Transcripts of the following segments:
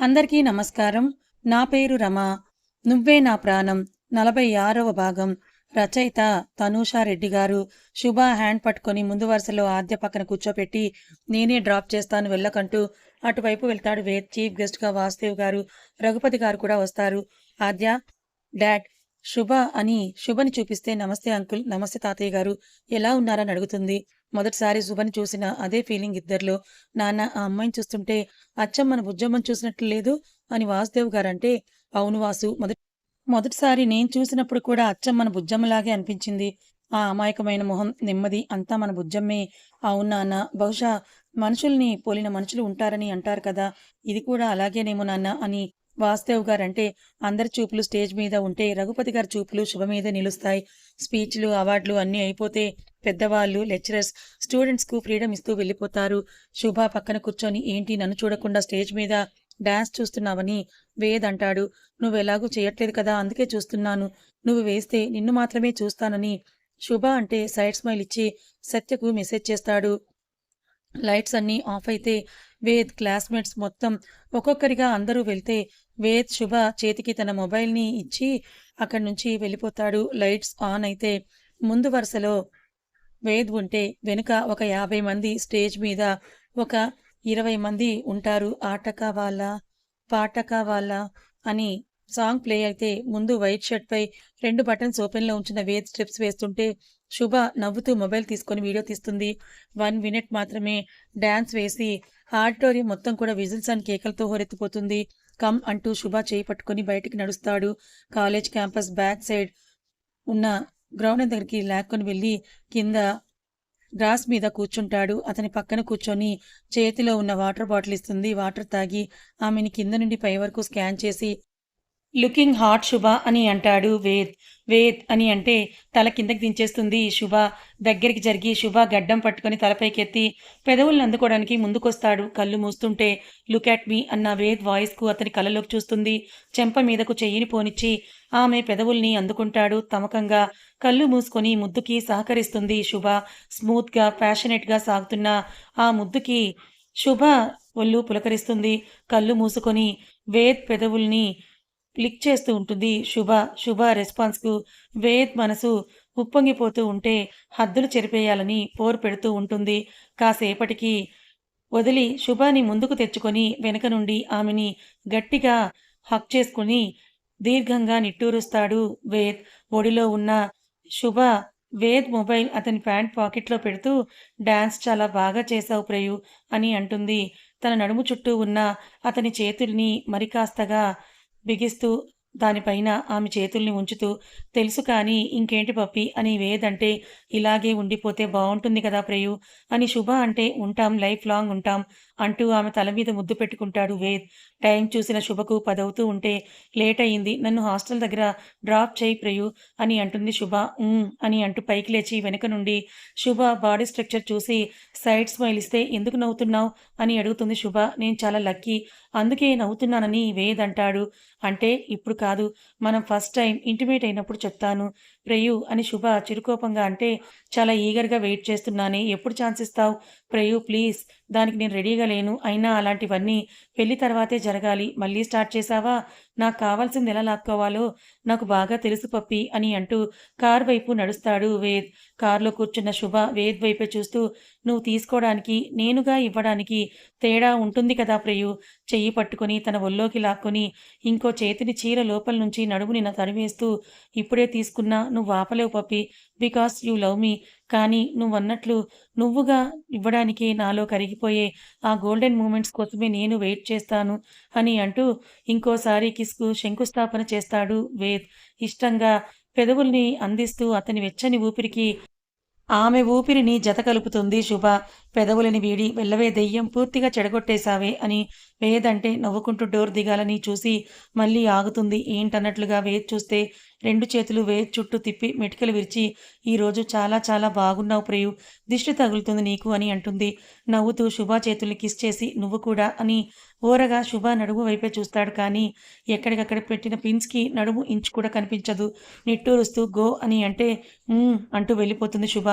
అందరికీ నమస్కారం. నా పేరు రమ. నువ్వే నా ప్రాణం. నలభై ఆరవ భాగం. రచయిత తనూషా రెడ్డి గారు. శుభ హ్యాండ్ పట్టుకొని ముందు వరుసలో ఆద్య పక్కన కూర్చోపెట్టి నేనే డ్రాప్ చేస్తాను వెళ్ళకంటూ అటువైపు వెళ్తాడు వేద్ చీఫ్ గెస్ట్గా వాసుదేవ్ గారు. రఘుపతి గారు కూడా వస్తారు. ఆద్య డాడ్ శుభ అని శుభని చూపిస్తే నమస్తే అంకుల్ నమస్తే తాతయ్య గారు. ఎలా ఉన్నారని అడుగుతుంది. మొదటిసారి శుభని చూసిన అదే ఫీలింగ్ ఇద్దరిలో. నాన్న ఆ అమ్మాయిని చూస్తుంటే అచ్చం మన బుజ్జమ్మని చూసినట్లు లేదు అని వాసుదేవ్ గారంటే అవును వాసు మొదటి మొదటిసారి నేను చూసినప్పుడు కూడా అచ్చం మన బుజ్జమ్మలాగే అనిపించింది. ఆ అమాయకమైన మొహం నెమ్మది అంతా మన బుజ్జమ్మే. అవును నాన్న బహుశా మనుషుల్ని పోలిన మనుషులు ఉంటారని అంటారు కదా. ఇది కూడా అలాగేనేమో నాన్న అని వాసుదేవ్ గారంటే అందరి చూపులు స్టేజ్ మీద ఉంటే రఘుపతి గారి చూపులు శుభ మీద నిలుస్తాయి. స్పీచ్లు అవార్డులు అన్నీ అయిపోతే పెద్దవాళ్ళు లెక్చరర్స్ స్టూడెంట్స్కు ఫ్రీడమ్ ఇస్తూ వెళ్ళిపోతారు. శుభ పక్కన కూర్చొని ఏంటి నన్ను చూడకుండా స్టేజ్ మీద డాన్స్ చూస్తున్నావని వేద్ అంటాడు. నువ్వు ఎలాగూ చేయట్లేదు కదా అందుకే చూస్తున్నాను. నువ్వు వేస్తే నిన్ను మాత్రమే చూస్తానని శుభ అంటే సైడ్ స్మైల్ ఇచ్చి సత్యకు మెసేజ్ చేస్తాడు. లైట్స్ అన్నీ ఆఫ్ అయితే వేద్ క్లాస్మేట్స్ మొత్తం ఒక్కొక్కరిగా అందరూ వెళ్తే వేద్ శుభ చేతికి తన మొబైల్ని ఇచ్చి అక్కడి నుంచి వెళ్ళిపోతాడు. లైట్స్ ఆన్ అయితే ముందు వరుసలో వేద్ ఉంటే వెనుక ఒక యాభై మంది స్టేజ్ మీద ఒక ఇరవై మంది ఉంటారు. ఆటక వాళ్ళ పాటక వాళ్ళ అని సాంగ్ ప్లే అయితే ముందు వైట్ షర్ట్ పై రెండు బటన్స్ ఓపెన్లో ఉంచిన వేద్ స్టెప్స్ వేస్తుంటే శుభ నవ్వుతూ మొబైల్ తీసుకొని వీడియో తీస్తుంది. వన్ మినిట్ మాత్రమే డ్యాన్స్ వేసి ఆడిటోరియం మొత్తం కూడా విజిల్స్ అండ్ కేకలతో హోరెత్తిపోతుంది. కమ్ అంటూ శుభ చేయి పట్టుకొని బయటికి నడుస్తాడు. కాలేజ్ క్యాంపస్ బ్యాక్ సైడ్ ఉన్న గ్రౌండ్ దగ్గరికి లాక్కొని వెళ్ళి కింద గ్రాస్ మీద కూర్చుంటాడు. అతని పక్కన కూర్చొని చేతిలో ఉన్న వాటర్ బాటిల్ ఇస్తుంది. వాటర్ తాగి ఆమెని కింద నుండి పై వరకు స్కాన్ చేసి లుకింగ్ హాట్ శుభ అని అంటాడు వేద్. వేద్ అని అంటే తల కిందకి దించేస్తుంది. శుభ దగ్గరికి జరిగి శుభ గడ్డం పట్టుకొని తలపైకెత్తి పెదవులను అందుకోవడానికి ముందుకొస్తాడు. కళ్ళు మూస్తుంటే లుక్ అట్ మీ అన్న వేద్ వాయిస్కు అతని కళ్ళలోకి చూస్తుంది. చెంప మీదకు చెయ్యిని పోనిచ్చి ఆమె పెదవుల్ని అందుకుంటాడు. తమకంగా కళ్ళు మూసుకొని ముద్దుకి సహకరిస్తుంది. శుభ స్మూత్గా ప్యాషనెట్గా సాగుతున్న ఆ ముద్దుకి శుభ ఒళ్ళు పులకరిస్తుంది. కళ్ళు మూసుకొని వేద్ పెదవుల్ని క్లిక్ చేస్తూ ఉంటుంది. శుభ శుభ రెస్పాన్స్కు వేద్ మనసు ఉప్పొంగిపోతూ ఉంటే హద్దులు చెరిపేయాలని పోరు పెడుతూ ఉంటుంది. కాసేపటికి వదిలి శుభాని ముందుకు తెచ్చుకొని వెనక నుండి ఆమెని గట్టిగా హక్ చేసుకుని దీర్ఘంగా నిట్టూరుస్తాడు వేద్. ఒడిలో ఉన్న శుభ వేద్ మొబైల్ అతని ప్యాంట్ పాకెట్లో పెడుతూ డాన్స్ చాలా బాగా చేశావు ప్రయు అని అంటుంది. తన నడుము చుట్టూ ఉన్న అతని చేతుల్ని మరికాస్తగా బిగిస్తూ దానిపైన ఆమె చేతుల్ని ఉంచుతూ తెలుసు కానీ ఇంకేంటి పప్పి? అని వేదంటే ఇలాగే ఉండిపోతే బాగుంటుంది కదా ప్రేయు? అని శుభ అంటే ఉంటాం లైఫ్ లాంగ్ ఉంటాం. అంటూ ఆమె తల మీద ముద్దు పెట్టుకుంటాడు వేద్. టైం చూసిన శుభకు పదవుతూ ఉంటే లేట్ అయింది నన్ను హాస్టల్ దగ్గర డ్రాప్ చేయి ప్రియు అని అంటుంది శుభ. అని అంటూ పైకి లేచి వెనుక నుండి శుభ బాడీ స్ట్రక్చర్ చూసి సైడ్ స్మైల్ ఇస్తే ఎందుకు నవ్వుతున్నావు? అని అడుగుతుంది శుభ. నేను చాలా లక్కీ అందుకే నవ్వుతున్నానని వేద్ అంటాడు. అంటే ఇప్పుడు కాదు మనం ఫస్ట్ టైం ఇంటిమేట్ అయినప్పుడు చెప్తాను. ప్రియు అని శుభ చిరుకోపంగా అంటే చాలా ఈగర్గా వెయిట్ చేస్తున్నానే ఎప్పుడు ఛాన్స్ ఇస్తావు? ప్రయూ ప్లీజ్. దానికి నేను రెడీగా లేను. అయినా అలాంటివన్నీ పెళ్ళి తర్వాతే జరగాలి. మళ్ళీ స్టార్ట్ చేసావా నాకు కావాల్సింది ఎలా లాక్కోవాలో నాకు బాగా తెలుసు పప్పి అని అంటూ కార్ వైపు నడుస్తాడు వేద్. కారులో కూర్చున్న శుభ వేద్ వైపే చూస్తూ నువ్వు తీసుకోవడానికి నేనుగా ఇవ్వడానికి తేడా ఉంటుంది కదా ప్రియు? చెయ్యి పట్టుకొని తన ఒల్లోకి లాక్కొని ఇంకో చేతిని చీర లోపల నుంచి నడుముని నా తరివేస్తూ ఇప్పుడే తీసుకున్నా నువ్వు ఆపలేవు Pappi because you love me కానీ నువ్వు అన్నట్లు నువ్వుగా ఇవ్వడానికి నాలో కరిగిపోయే ఆ గోల్డెన్ మూమెంట్స్ కోసమే నేను వెయిట్ చేస్తాను అని అంటూ ఇంకోసారి కిస్కు శంకుస్థాపన చేస్తాడు వేద్. ఇష్టంగా పెదవుల్ని అందిస్తూ అతని వెచ్చని ఊపిరికి ఆమె ఊపిరిని జత కలుపుతుంది శుభ. పెదవులని వీడి వెళ్ళవే దెయ్యం పూర్తిగా చెడగొట్టేశావే అని వేదంటే నవ్వుకుంటూ డోర్ దిగాలని చూసి మళ్ళీ ఆగుతుంది. ఏంటన్నట్లుగా వేద్ చూస్తే రెండు చేతులు వేద్ చుట్టూ తిప్పి మెటికలు విరిచి ఈరోజు చాలా చాలా బాగున్నావు ప్రియు దిష్టి తగులుతుంది నీకు అని అంటుంది. నవ్వుతూ శుభ చేతుల్ని కిస్ చేసి నువ్వు కూడా అని ఓరగా శుభ నడుము వైపే చూస్తాడు కానీ ఎక్కడికక్కడ పెట్టిన పిన్స్కి నడుము ఇంచు కూడా కనిపించదు. నిట్టూరుస్తూ గో అని అంటే అంటూ వెళ్ళిపోతుంది శుభ.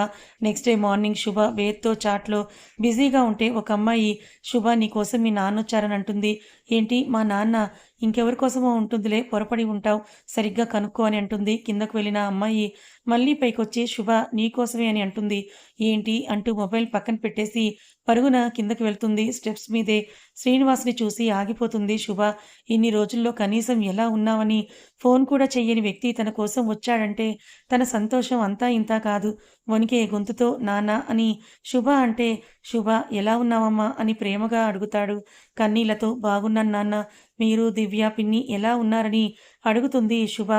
నెక్స్ట్ డే మార్నింగ్ శుభ వేద్తో చాట్లో బిజీగా ఉంటే ఒక అమ్మాయి శుభ నీ కోసం మీ నాన్న వచ్చారని అంటుంది. ఏంటి మా నాన్న ఇంకెవరి కోసమో ఉంటుందిలే పొరపడి ఉంటావు సరిగ్గా కనుక్కో అని అంటుంది. కిందకు వెళ్ళిన అమ్మాయి మళ్ళీ పైకొచ్చి శుభ నీకోసమే అని అంటుంది. ఏంటి? అంటూ మొబైల్ పక్కన పెట్టేసి పరుగున కిందకి వెళ్తుంది. స్టెప్స్ మీదే శ్రీనివాస్ని చూసి ఆగిపోతుంది శుభ. ఇన్ని రోజుల్లో కనీసం ఎలా ఉన్నావని ఫోన్ కూడా చెయ్యని వ్యక్తి తన కోసం వచ్చాడంటే తన సంతోషం అంతా ఇంతా కాదు. వణికే గొంతుతో నాన్న అని శుభ అంటే శుభ ఎలా ఉన్నావమ్మా అని ప్రేమగా అడుగుతాడు. కన్నీళ్ళతో బాగున్నాను నాన్న మీరు దివ్య పిన్ని ఎలా ఉన్నారని అడుగుతుంది శుభ.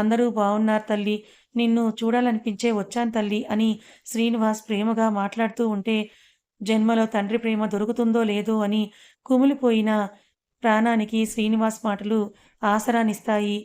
అందరూ బాగున్నారు తల్లి. నిన్ను చూడాలనిపించే వచ్చాను తల్లి అని శ్రీనివాస్ ప్రేమగా మాట్లాడుతూ ఉంటే జన్మలో తండ్రి ప్రేమ దొరుకుతుందో లేదో అని కుమిలిపోయిన ప్రాణానికి శ్రీనివాస్ మాటలు ఆసరానిస్తాయి.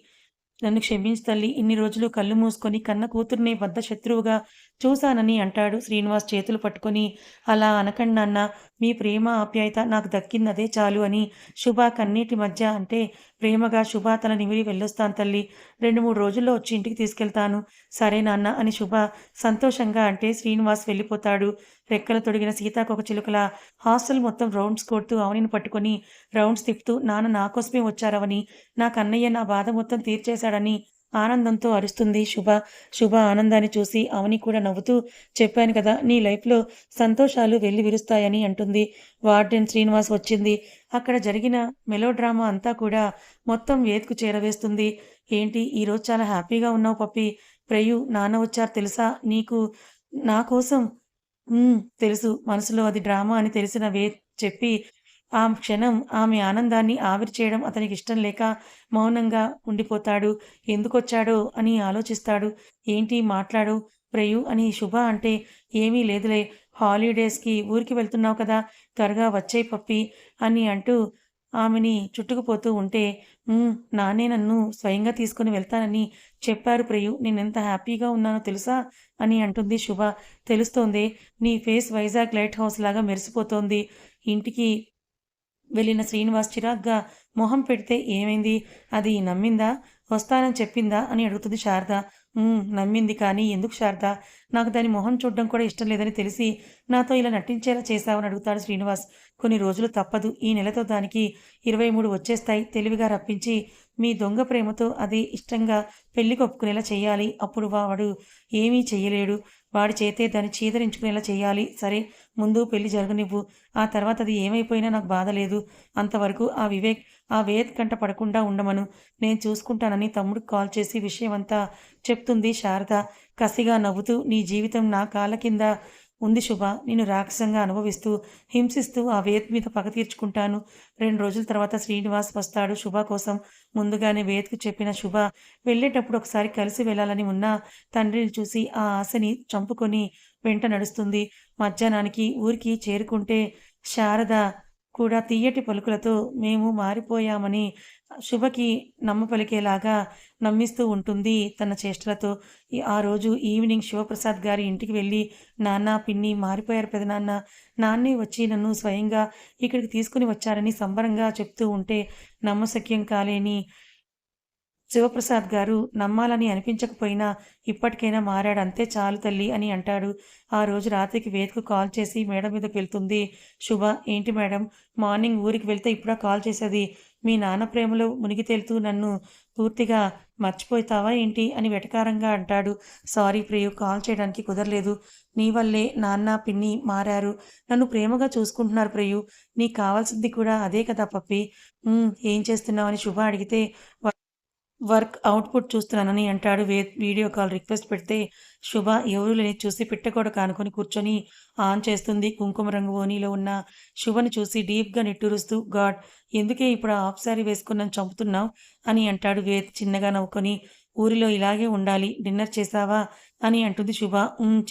నన్ను క్షమించు తల్లి. ఇన్ని రోజులు కళ్ళు మూసుకొని కన్న కూతుర్నే వద్ద శత్రువుగా చూశానని అంటాడు శ్రీనివాస్ చేతులు పట్టుకొని. అలా అనకండి అన్న మీ ప్రేమ ఆప్యాయత నాకు దక్కిందదే చాలు అని శుభ కన్నీటి మధ్య అంటే ప్రేమగా శుభ తన నిమిరి వెళ్ళొస్తాను తల్లి. రెండు మూడు రోజుల్లో వచ్చి ఇంటికి తీసుకెళ్తాను. సరే నాన్న అని శుభ సంతోషంగా అంటే శ్రీనివాస్ వెళ్ళిపోతాడు. రెక్కలు తొడిగిన సీతాకొక చిలుకల హాస్టల్ మొత్తం రౌండ్స్ కొడుతూ అవనిని పట్టుకొని రౌండ్స్ తిప్పుతూ నాన్న నా కోసమే వచ్చారవని నా కన్నయ్య నా బాధ మొత్తం తీర్చేశాడని ఆనందంతో అరుస్తుంది శుభ శుభ ఆనందాన్ని చూసి అవని కూడా నవ్వుతూ చెప్పాను కదా నీ లైఫ్లో సంతోషాలు వెళ్ళి విరుస్తాయని అంటుంది. వార్డెన్ శ్రీనివాస్ వచ్చింది. అక్కడ జరిగిన మెలోడ్రామా అంతా కూడా మొత్తం వేత్కు చేరవేస్తుంది. ఏంటి ఈరోజు చాలా హ్యాపీగా ఉన్నావు పప్పి. ప్రయు నాన్న వచ్చారు తెలుసా? నీకు నా కోసం తెలుసు. మనసులో అది డ్రామా అని తెలిసిన వేద్ చెప్పి ఆ క్షణం ఆమె ఆనందాన్ని ఆవిరి చేయడం అతనికి ఇష్టం లేక మౌనంగా ఉండిపోతాడు. ఎందుకొచ్చాడో అని ఆలోచిస్తాడు. ఏంటి మాట్లాడు? ప్రయు అని శుభ అంటే ఏమీ లేదులే. హాలిడేస్కి ఊరికి వెళ్తున్నావు కదా? త్వరగా వచ్చే పప్పి అని అంటూ ఆమెని చుట్టుకుపోతూ ఉంటే నానే నన్ను స్వయంగా తీసుకుని వెళ్తానని చెప్పారు ప్రియు. నేనెంత హ్యాపీగా ఉన్నానో తెలుసా? అని అంటుంది శుభ. తెలుస్తోంది. నీ ఫేస్ వైజాగ్ లైట్ హౌస్ లాగా మెరిసిపోతోంది. ఇంటికి వెళ్ళిన శ్రీనివాస్ చిరాగ్గా మొహం పెడితే ఏమైంది? అది నమ్మిందా? వస్తానని చెప్పిందా? అని అడుగుతుంది శారద. నమ్మింది కానీ ఎందుకు శారద? నాకు దాని మొహం చూడడం కూడా ఇష్టం లేదని తెలిసి నాతో ఇలా నటించేలా చేశావని అడుగుతాడు శ్రీనివాస్. కొన్ని రోజులు తప్పదు. ఈ నెలతో దానికి ఇరవై మూడు వచ్చేస్తాయి. తెలివిగా రప్పించి మీ దొంగ ప్రేమతో అది ఇష్టంగా పెళ్ళి కొప్పుకునేలా చేయాలి. అప్పుడు వాడు ఏమీ చేయలేడు వాడి చేతే దాన్ని చీదరించుకునేలా చేయాలి. సరే ముందు పెళ్ళి జరగనివ్వు. ఆ తర్వాత అది ఏమైపోయినా నాకు బాధ లేదు. అంతవరకు ఆ వివేక్ ఆ వేద్ కంట పడకుండా ఉండమను. నేను చూసుకుంటానని తమ్ముడికి కాల్ చేసి విషయమంతా చెప్తుంది శారద. కసిగా నవ్వుతూ నీ జీవితం నా కాళ్ళ కింద ఉంది శుభ. నేను రాక్షసంగా అనుభవిస్తూ హింసిస్తూ ఆ వేద్ మీద పగ తీర్చుకుంటాను. రెండు రోజుల తర్వాత శ్రీనివాస్ వస్తాడు శుభ కోసం. ముందుగానే వేద్కు చెప్పిన శుభ వెళ్ళేటప్పుడు ఒకసారి కలిసి వెళ్ళాలని ఉన్న తండ్రిని చూసి ఆ ఆశని చంపుకొని వెంట నడుస్తుంది. మధ్యాహ్నానికి ఊరికి చేరుకుంటే శారద కూడా తీయటి పలుకులతో మేము మారిపోయామని శుభకి నమ్మ పలికేలాగా నమ్మిస్తూ ఉంటుంది తన చేష్టలతో. ఆ రోజు ఈవినింగ్ శివప్రసాద్ గారి ఇంటికి వెళ్ళి నాన్న పిన్ని మారిపోయారు పెదనాన్న నాన్నే వచ్చి నన్ను స్వయంగా ఇక్కడికి తీసుకుని వచ్చారని సంబరంగా చెప్తూ ఉంటే నమ్మశక్యం కాలేని శివప్రసాద్ గారు నమ్మాలని అనిపించకపోయినా ఇప్పటికైనా మారాడు అంతే చాలు తల్లి అని అంటాడు. ఆ రోజు రాత్రికి వేదకు కాల్ చేసి మేడం మీదకి వెళ్తుంది. శుభ ఏంటి మేడం? మార్నింగ్ ఊరికి వెళ్తే ఇప్పుడా కాల్ చేసేది? మీ నాన్న ప్రేమలో మునిగి తేలుతూ నన్ను పూర్తిగా మర్చిపోతావా ఏంటి అని వెటకారంగా అంటాడు. సారీ ప్రియు కాల్ చేయడానికి కుదరలేదు. నీ వల్లే నాన్న పిన్ని మారారు. నన్ను ప్రేమగా చూసుకుంటున్నారు ప్రియు. నీకు కావాల్సింది కూడా అదే కదా పప్పి. ఏం చేస్తున్నావు అని శుభ అడిగితే వర్క్ అవుట్పుట్ చూస్తున్నానని అంటాడు. వే వీడియో కాల్ రిక్వెస్ట్ పెడితే శుభ ఎవరు లేని చూసి పిట్టకోడ కానుకొని కూర్చొని ఆన్ చేస్తుంది. కుంకుమ రంగు ఓనీలో ఉన్న శుభని చూసి డీప్గా నిట్టూరుస్తూ గాడ్ ఎందుకే ఇప్పుడు ఆఫ్ సారీ వేసుకున్నాను చంపుతున్నావు అని అంటాడు వేద్ చిన్నగా నవ్వుకొని. ఊరిలో ఇలాగే ఉండాలి. డిన్నర్ చేశావా అని అంటుంది శుభ.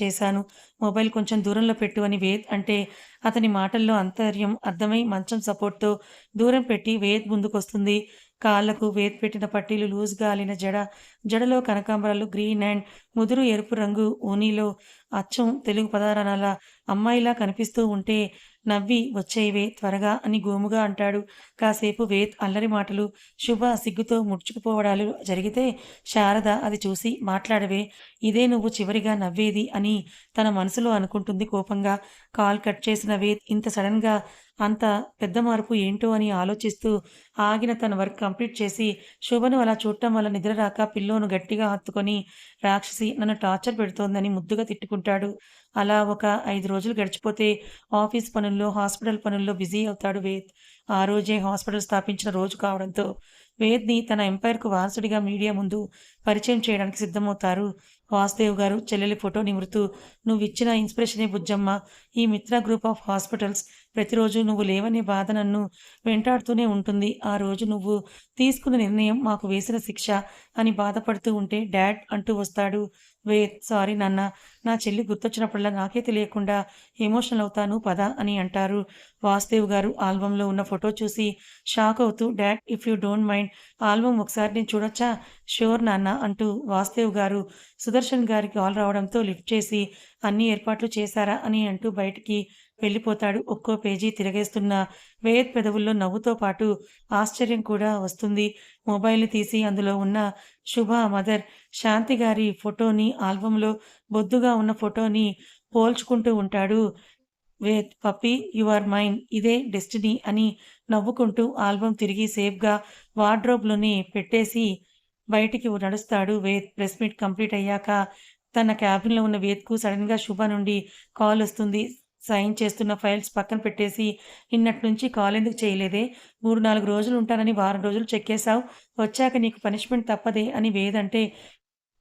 చేశాను. మొబైల్ కొంచెం దూరంలో పెట్టు అని వేద్ అంటే అతని మాటల్లో అంతర్యం అర్థమై మంచం సపోర్ట్తో దూరం పెట్టి వేద్ ముందుకొస్తుంది. కాళ్ళకు వేత్ పెట్టిన పట్టీలు లూజ్గా అలిన జడ జడలో కనకాంబరాలు గ్రీన్ అండ్ ముదురు ఎరుపు రంగు ఊనీలో అచ్చం తెలుగు పదారణాల అమ్మాయిలా కనిపిస్తూ ఉంటే నవ్వి వచ్చేవే త్వరగా అని గోముగా అంటాడు. కాసేపు వేత్ అల్లరి మాటలు శుభ సిగ్గుతో ముడుచుకుపోవడాలు జరిగితే శారద అది చూసి మాట్లాడవే ఇదే నువ్వు చివరిగా నవ్వేది అని తన మనసులో అనుకుంటుంది కోపంగా. కాల్ కట్ చేసిన వేత్ ఇంత సడన్గా అంత పెద్ద మార్పు ఏంటో అని ఆలోచిస్తూ ఆగిన తన వర్క్ కంప్లీట్ చేసి శుభను అలా చూడటం వల్ల నిద్ర రాక పిల్లోను గట్టిగా హత్తుకొని రాక్షసి నన్ను టార్చర్ పెడుతోందని ముద్దుగా తిట్టుకుంటాడు. అలా ఒక ఐదు రోజులు గడిచిపోతే ఆఫీస్ పనుల్లో హాస్పిటల్ పనుల్లో బిజీ అవుతాడు వేద్. ఆ రోజే హాస్పిటల్ స్థాపించిన రోజు కావడంతో వేద్ని తన ఎంపైర్కు వారసుడిగా మీడియా ముందు పరిచయం చేయడానికి సిద్ధమవుతారు. వాసుదేవ్ గారు చెల్లెలి ఫోటో నిమురుతూ నువ్వు ఇచ్చిన ఇన్స్పిరేషనే బుజ్జమ్మ. ఈ మిత్ర గ్రూప్ ఆఫ్ హాస్పిటల్స్ ప్రతిరోజు నువ్వు లేవనే బాధ నన్ను వెంటాడుతూనే ఉంటుంది. ఆ రోజు నువ్వు తీసుకున్న నిర్ణయం మాకు వేసిన శిక్ష అని బాధపడుతూ ఉంటే డాడ్ అంటూ వస్తాడు. వే సారీ నాన్న నా చెల్లి గుర్తొచ్చినప్పుడల్లా నాకే తెలియకుండా ఎమోషనల్ అవుతాను పద అని అంటారు. వాసుదేవ్ గారు ఆల్బంలో ఉన్న ఫోటో చూసి షాక్ అవుతూ dad if you don't mind album ఒకసారి నేను చూడొచ్చా? షూర్ నాన్న అంటూ వాసుదేవ్ గారు సుదర్శన్ గారికి కాల్ రావడంతో లిఫ్ట్ చేసి అన్ని ఏర్పాట్లు చేశారా? అని అంటూ బయటికి వెళ్ళిపోతాడు. ఒక్కో పేజీ తిరగేస్తున్న వేద్ పెదవుల్లో నవ్వుతో పాటు ఆశ్చర్యం కూడా వస్తుంది. మొబైల్ని తీసి అందులో ఉన్న శుభ మదర్ శాంతి గారి ఫోటోని ఆల్బంలో బొద్దుగా ఉన్న ఫోటోని పోల్చుకుంటూ ఉంటాడు. Ved puppy you are mine ఇదే డెస్టినీ అని నవ్వుకుంటూ ఆల్బమ్ తిరిగి సేఫ్గా వార్డ్రోబ్లోని పెట్టేసి బయటికి నడుస్తాడు వేద్ ప్రెస్ మీట్ కంప్లీట్ అయ్యాక తన క్యాబిన్లో ఉన్న వేద్కు సడన్గా శుభ నుండి కాల్ వస్తుంది. సైన్ చేస్తున్న ఫైల్స్ పక్కన పెట్టేసి నిన్నటి నుంచి కాల్ ఎందుకు చేయలేదే? మూడు నాలుగు రోజులు ఉంటానని వారం రోజులు చెక్కేశావు వచ్చాక నీకు పనిష్మెంట్ తప్పదే అని వేదంటే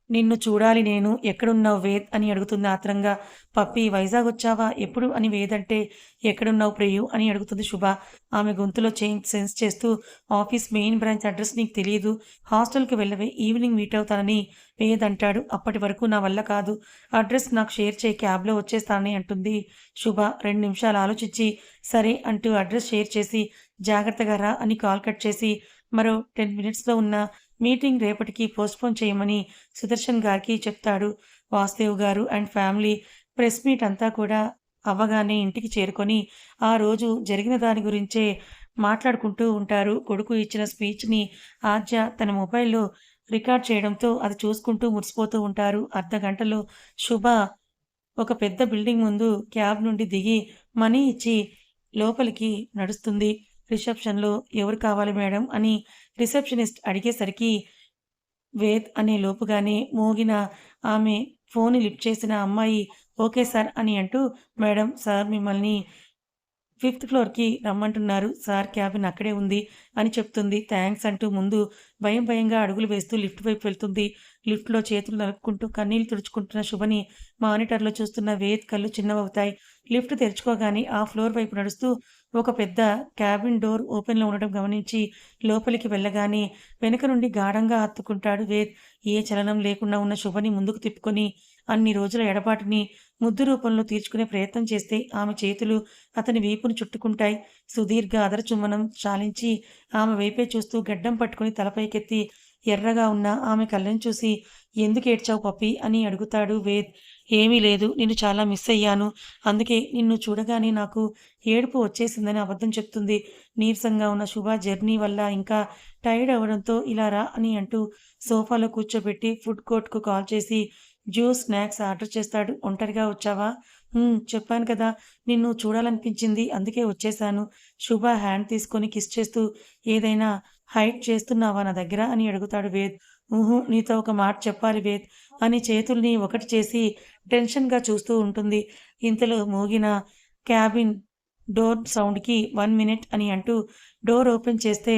నిన్ను చూడాలి నేను ఎక్కడున్నావు వేద్ అని అడుగుతుంది ఆత్రంగా. పప్పి వైజాగ్ వచ్చావా? ఎప్పుడు అని వేదంటే ఎక్కడున్నావు ప్రియు అని అడుగుతుంది శుభ. ఆమె గొంతులో చేంజ్ సెన్స్ చేస్తూ ఆఫీస్ మెయిన్ బ్రాంచ్ అడ్రస్ నీకు తెలియదు. హాస్టల్కి వెళ్ళవే ఈవినింగ్ మీట్ అవుతానని వేద్ అంటాడు. అప్పటి వరకు నా వల్ల కాదు. అడ్రస్ నాకు షేర్ చేయి క్యాబ్లో వచ్చేస్తానని అంటుంది శుభ. రెండు నిమిషాలు ఆలోచించి సరే అంటూ అడ్రస్ షేర్ చేసి జాగ్రత్తగా రా అని కాల్ కట్ చేసి మరో టెన్ మినిట్స్లో ఉన్న మీటింగ్ రేపటికి పోస్ట్పోన్ చేయమని సుదర్శన్ గారికి చెప్తాడు. వాసుదేవ్ గారు అండ్ ఫ్యామిలీ ప్రెస్ మీట్ అంతా కూడా అవ్వగానే ఇంటికి చేరుకొని ఆ రోజు జరిగిన దాని గురించే మాట్లాడుకుంటూ ఉంటారు. కొడుకు ఇచ్చిన స్పీచ్ని ఆద్య తన మొబైల్లో రికార్డ్ చేయడంతో అది చూసుకుంటూ మురిసిపోతూ ఉంటారు. అర్ధ గంటలో శుభ ఒక పెద్ద బిల్డింగ్ ముందు క్యాబ్ నుండి దిగి మనీ ఇచ్చి లోపలికి నడుస్తుంది. రిసెప్షన్లో ఎవరు కావాలి మేడం అని రిసెప్షనిస్ట్ అడిగేసరికి వేద్ అనే లోపుగానే మోగిన ఆమె ఫోన్ లిఫ్ట్ చేసిన అమ్మాయి ఓకే సార్ అని అంటూ మేడం సార్ మిమ్మల్ని ఫిఫ్త్ ఫ్లోర్కి రమ్మంటున్నారు. సార్ క్యాబిన్ అక్కడే ఉంది అని చెప్తుంది. థ్యాంక్స్ అంటూ ముందు భయం భయంగా అడుగులు వేస్తూ లిఫ్ట్ వైపు వెళ్తుంది. లిఫ్ట్లో చేతులు నలుపుకుంటూ కన్నీళ్ళు తుడుచుకుంటున్న శుభని మానిటర్లో చూస్తున్న వేద్ కళ్ళు చిన్నవవుతాయి. లిఫ్ట్ తెరుచుకోగానే ఆ ఫ్లోర్ వైపు నడుస్తూ ఒక పెద్ద క్యాబిన్ డోర్ ఓపెన్లో ఉండడం గమనించి లోపలికి వెళ్ళగానే వెనుక నుండి గాఢంగా హత్తుకుంటాడు వేద్. ఏ చలనం లేకుండా ఉన్న శుభని ముందుకు తిప్పుకొని అన్ని రోజుల ఎడబాటుని ముద్దు రూపంలో తీర్చుకునే ప్రయత్నం చేస్తే ఆమె చేతులు అతని వీపును చుట్టుకుంటాయి. సుదీర్ఘ అదరచుమ్మనం చాలించి ఆమె వైపే చూస్తూ గడ్డం పట్టుకుని తలపైకెత్తి ఎర్రగా ఉన్న ఆమె కళ్ళని చూసి ఎందుకు ఏడ్చావు పప్పి? అని అడుగుతాడు వేద్. ఏమీ లేదు నిన్ను చాలా మిస్ అయ్యాను. అందుకే నిన్ను చూడగానే నాకు ఏడుపు వచ్చేసిందని అబద్ధం చెప్తుంది. నీరసంగా ఉన్న శుభ జర్నీ వల్ల ఇంకా టైర్డ్ అవ్వడంతో ఇలా రా అని అంటూ సోఫాలో కూర్చోబెట్టి ఫుడ్ కోర్ట్కు కాల్ చేసి జ్యూస్ స్నాక్స్ ఆర్డర్ చేస్తాడు. ఒంటరిగా వచ్చావా? చెప్పాను కదా. నిన్ను చూడాలనిపించింది. అందుకే వచ్చేసాను. శుభ హ్యాండ్ తీసుకొని కిస్ చేస్తూ ఏదైనా హైట్ చేస్తున్నావా నా దగ్గర? అని అడుగుతాడు వేద్. ఊహు నీతో ఒక మాట చెప్పాలి వేద్ అని చేతుల్ని ఒకటి చేసి టెన్షన్గా చూస్తూ ఉంటుంది. ఇంతలో మోగిన క్యాబిన్ డోర్ సౌండ్కి వన్ మినిట్ అని అంటూ డోర్ ఓపెన్ చేస్తే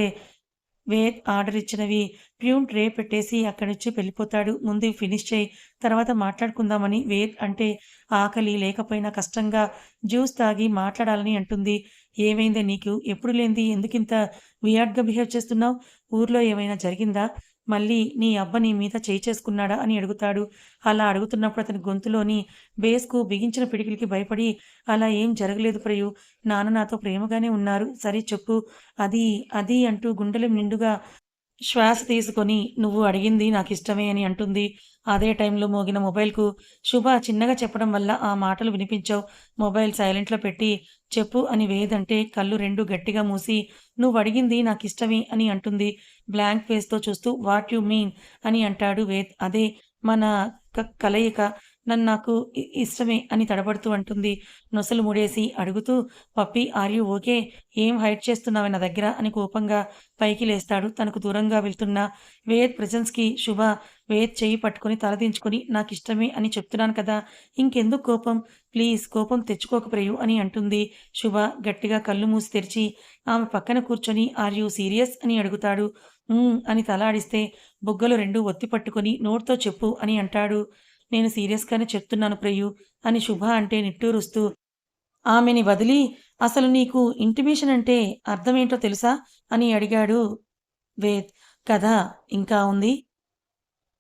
వేద్ ఆర్డర్ ఇచ్చినవి ప్యూన్ ట్రే పెట్టేసి అక్కడి నుంచి వెళ్ళిపోతాడు. ముందు ఫినిష్ చేయి తర్వాత మాట్లాడుకుందామని వేద్ అంటే ఆకలి లేకపోయినా కష్టంగా జ్యూస్ తాగి మాట్లాడాలని అంటుంది. ఏమైందే నీకు? ఎప్పుడు లేనిది? ఎందుకింత వియాడ్గా బిహేవ్ చేస్తున్నావు? ఊర్లో ఏమైనా జరిగిందా? మళ్ళీ నీ అబ్బ నీ మీద చేయి చేసుకున్నాడా అని అడుగుతాడు. అలా అడుగుతున్నప్పుడు అతని గొంతులోని బేస్కు బిగించిన పిడికిలికి భయపడి అలా ఏం జరగలేదు ప్రయు. నాన్న నాతో ప్రేమగానే ఉన్నారు. సరే చెప్పు. అది అది అంటూ గుండెలు నిండుగా శ్వాస తీసుకొని నువ్వు అడిగింది నాకు ఇష్టమే అని అంటుంది. అదే టైంలో మోగిన మొబైల్కు శుభ చిన్నగా చెప్పడం వల్ల ఆ మాటలు వినిపించావు. మొబైల్ సైలెంట్లో పెట్టి చెప్పు అని వేదంటే కళ్ళు రెండు గట్టిగా మూసి నువ్వు అడిగింది నాకు ఇష్టమే అని అంటుంది. బ్లాంక్ ఫేస్తో చూస్తూ వాట్ యు మీన్ అని అంటాడు వేద్. అదే మన కలయిక నన్ను నాకు ఇష్టమే అని తడబడుతూ అంటుంది. నొసలు ముడేసి అడుగుతూ పప్పి ఆర్ యూ ఓకే? ఏం హైట్ చేస్తున్నావే నా దగ్గర అని కోపంగా పైకి లేస్తాడు. తనకు దూరంగా వెళ్తున్న వేద్ ప్రెజెన్స్‌కి శుభ వేద్ చెయ్యి పట్టుకొని తలదించుకొని నాకిష్టమే అని చెప్తున్నాను కదా! ఇంకెందుకు కోపం? ప్లీజ్ కోపం తెచ్చుకోక ప్రేయు అని అంటుంది. శుభ గట్టిగా కళ్ళు మూసి తెరిచి ఆమె పక్కన కూర్చొని ఆర్ యూ సీరియస్? అని అడుగుతాడు. అని తలాడిస్తే బుగ్గలు రెండు ఒత్తి పట్టుకొని నోట్తో చెప్పు అని అంటాడు. నేను సీరియస్‌గానే చెప్తున్నాను ప్రియు అని శుభ అంటే నిట్టూరుస్తూ ఆమెని వదిలి అసలు నీకు ఇంటిమేషన్ అంటే అర్థమేంటో తెలుసా? అని అడిగాడు వేద్. కథ ఇంకా ఉంది.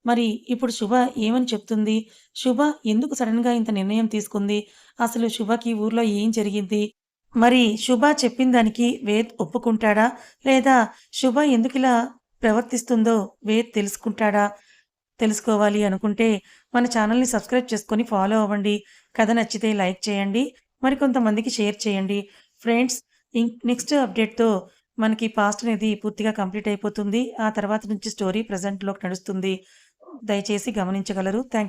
మరి ఇప్పుడు శుభ ఏమని చెప్తుంది? శుభ ఎందుకు సడన్గా ఇంత నిర్ణయం తీసుకుంది? అసలు శుభకి ఊర్లో ఏం జరిగింది? మరి శుభ చెప్పిన దానికి వేద్ ఒప్పుకుంటాడా? లేదా శుభ ఎందుకిలా ప్రవర్తిస్తుందో వేద్ తెలుసుకుంటాడా? తెలుసుకోవాలి అనుకుంటే మన ఛానల్‌ని సబ్స్క్రైబ్ చేసుకొని ఫాలో అవ్వండి. కథ నచ్చితే లైక్ చేయండి. మరికొంతమందికి షేర్ చేయండి. ఫ్రెండ్స్ ఇంక్ నెక్స్ట్ అప్డేట్‌తో మనకి పాస్ట్ అనేది పూర్తిగా కంప్లీట్ అయిపోతుంది. ఆ తర్వాత నుంచి స్టోరీ ప్రజెంట్లోకి నడుస్తుంది. దయచేసి గమనించగలరు. Thank you.